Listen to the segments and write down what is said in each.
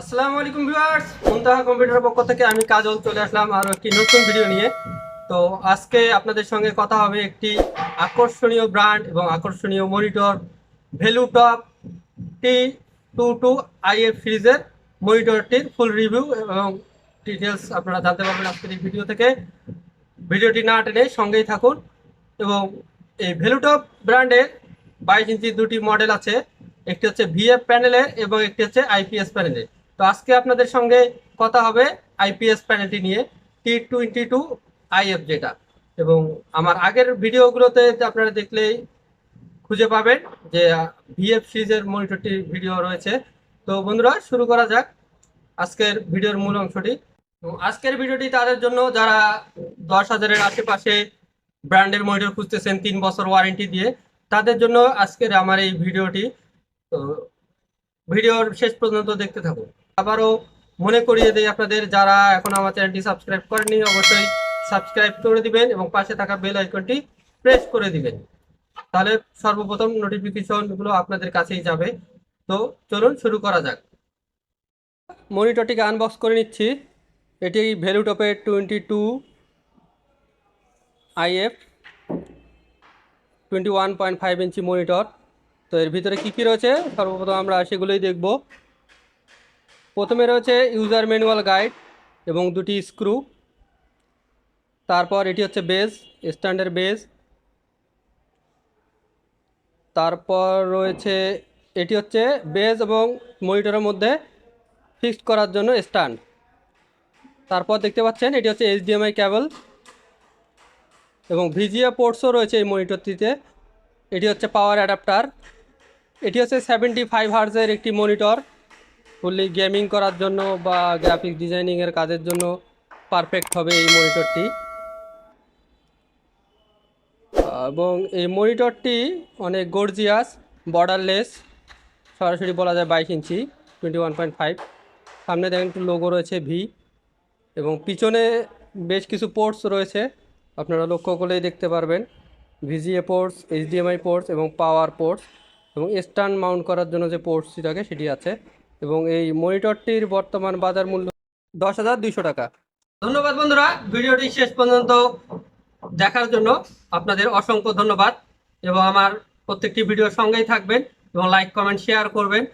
আসসালামু আলাইকুম ভিউয়ার্স, মুনতাহা কম্পিউটারের পক্ষ থেকে আমি কাজল চলে আসলাম আরও একটি নতুন ভিডিও নিয়ে। তো আজকে আপনাদের সঙ্গে কথা হবে একটি আকর্ষণীয় ব্র্যান্ড এবং আকর্ষণীয় monitor value top T two two IF সিরিজের মনিটরটির ফুল রিভিউ এবং ডিটেলস আপনারা জানতে পারবেন আজকের এই ভিডিও থেকে। ভিডিওটি না টেনে সঙ্গেই থাকুন এবং এই ভ্যালুটপ ব্র্যান্ডের বাইশ ইঞ্চি দুটি মডেল আছে। একটি হচ্ছে ভিএফ প্যানেলের এবং একটি হচ্ছে আইপিএস প্যানেলের। তো আজকে আপনাদের সঙ্গে কথা হবে আইপিএস প্যানেলটি নিয়ে টি টোয়েন্টি টু আইএফ যেটা এবং আমার আগের ভিডিওগুলোতে আপনারা দেখলেই খুঁজে পাবেন যে ভিএফ সিরিজের মনিটরটির ভিডিও রয়েছে। তো বন্ধুরা, শুরু করা যাক আজকের ভিডিওর মূল অংশটি। আজকের ভিডিওটি তাদের জন্য যারা দশ হাজারের আশেপাশে ব্র্যান্ডের মনিটর খুঁজতেছেন, তিন বছর ওয়ারেন্টি দিয়ে, তাদের জন্য আজকের আমার এই ভিডিওটি। তো ভিডিওর শেষ পর্যন্ত দেখতে থাকুন। আবারও মনে করিয়ে দেই আপনাদের, যারা এখন আমার চ্যানেলটি সাবস্ক্রাইব করেনি অবশ্যই সাবস্ক্রাইব করে দিবেন এবং পাশে থাকা বেল আইকনটি প্রেস করে দিবেন। তাহলে সর্বপ্রথম নোটিফিকেশনগুলো আপনাদের কাছেই যাবে। তো চলুন শুরু করা যাক। মনিটরটিকে আনবক্স করে নিচ্ছি। এটি ভ্যালুটপের twenty two IF twenty one point five inch monitor তো এর ভিতরে কী কী রয়েছে? সর্বপ্রথম আমরা সেগুলোই দেখব। প্রথমে রয়েছে ইউজার ম্যানুয়াল গাইড এবং দুটি স্ক্রু তারপর এটি হচ্ছে বেজ স্ট্যান্ডার্ড বেজ তারপর রয়েছে, এটি হচ্ছে বেজ এবং মনিটরের মধ্যে ফিক্সড করার জন্য স্ট্যান্ড তারপর দেখতে পাচ্ছেন, এটি হচ্ছে এইচডিএমআই ক্যাবল এবং ভিজিএ পোর্টসও রয়েছে এই মনিটরটিতে এটি হচ্ছে পাওয়ার অ্যাডাপ্টার এটি হচ্ছে সেভেন্টি ফাইভ হার্জের একটি মনিটর ফুললি গেমিং করার জন্য বা গ্রাফিক ডিজাইনিংয়ের কাজের জন্য পারফেক্ট হবে এই মনিটরটি এবং এই মনিটরটি অনেক গর্জিয়াস বর্ডারলেস সরাসরি বলা যায় বাইশ inch twenty one point five সামনে দেখেন একটু লোগো রয়েছে ভি এবং পিছনে বেশ কিছু পোর্টস রয়েছে, আপনারা লক্ষ্য করলেই দেখতে পারবেন। ভিজিএ পোর্টস এইচডিএমআই পোর্টস এবং পাওয়ার পোর্টস এবং স্ট্যান্ড মাউন্ট করার জন্য যে পোর্টসটি থাকে সেটি আছে। এবং এই মনিটরটির বর্তমান বাজার মূল্য দশ হাজার দুইশো টাকা। ধন্যবাদ বন্ধুরা, ভিডিওটি শেষ পর্যন্ত দেখার জন্য আপনাদের অসংখ্য ধন্যবাদ এবং আমার প্রত্যেকটি ভিডিওর সঙ্গেই থাকবেন এবং লাইক কমেন্ট শেয়ার করবেন।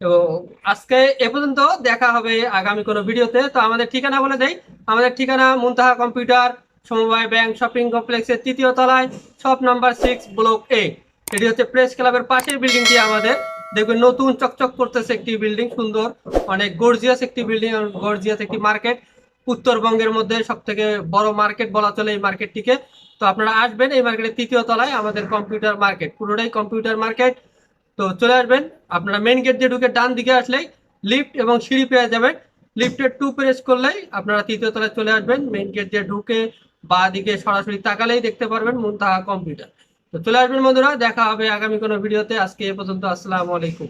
এবং আজকে এ পর্যন্ত দেখা হবে আগামী কোনো ভিডিওতে। তো আমাদের ঠিকানা বলে দেই, আমাদের ঠিকানা মুনতাহা কম্পিউটার, সমবায় ব্যাংক, শপিং কমপ্লেক্সের তৃতীয় তলায়, shop number six block A এটি হচ্ছে প্রেস ক্লাবের পাশের বিল্ডিংটি আমাদের দেখবেন নতুন চকচক করতেছে একটি বিল্ডিং সুন্দর, অনেক গর্জিয়াস একটি বিল্ডিং গর্জিয়াস একটি মার্কেট উত্তরবঙ্গের মধ্যে সব থেকে বড় মার্কেট বলা চলে এই মার্কেটটিকে তো আপনারা আসবেন এই মার্কেটের তৃতীয় তলায় আমাদের কম্পিউটার মার্কেট পুরোটাই কম্পিউটার মার্কেট তো চলে আসবেন, আপনারা মেন গেট দিয়ে ঢুকে ডান দিকে আসলেই লিফট এবং সিঁড়ি পেয়ে যাবেন। লিফটের টু প্রেস করলেই আপনারা তৃতীয় তলায় চলে আসবেন। মেন গেট দিয়ে ঢুকে বা দিকে সরাসরি তাকালেই দেখতে পারবেন মুনতাহা কম্পিউটার তো চলে আসবেন বন্ধুরা দেখা হবে আগামী কোনো ভিডিওতে। আজকে এ পর্যন্ত আসসালামু আলাইকুম।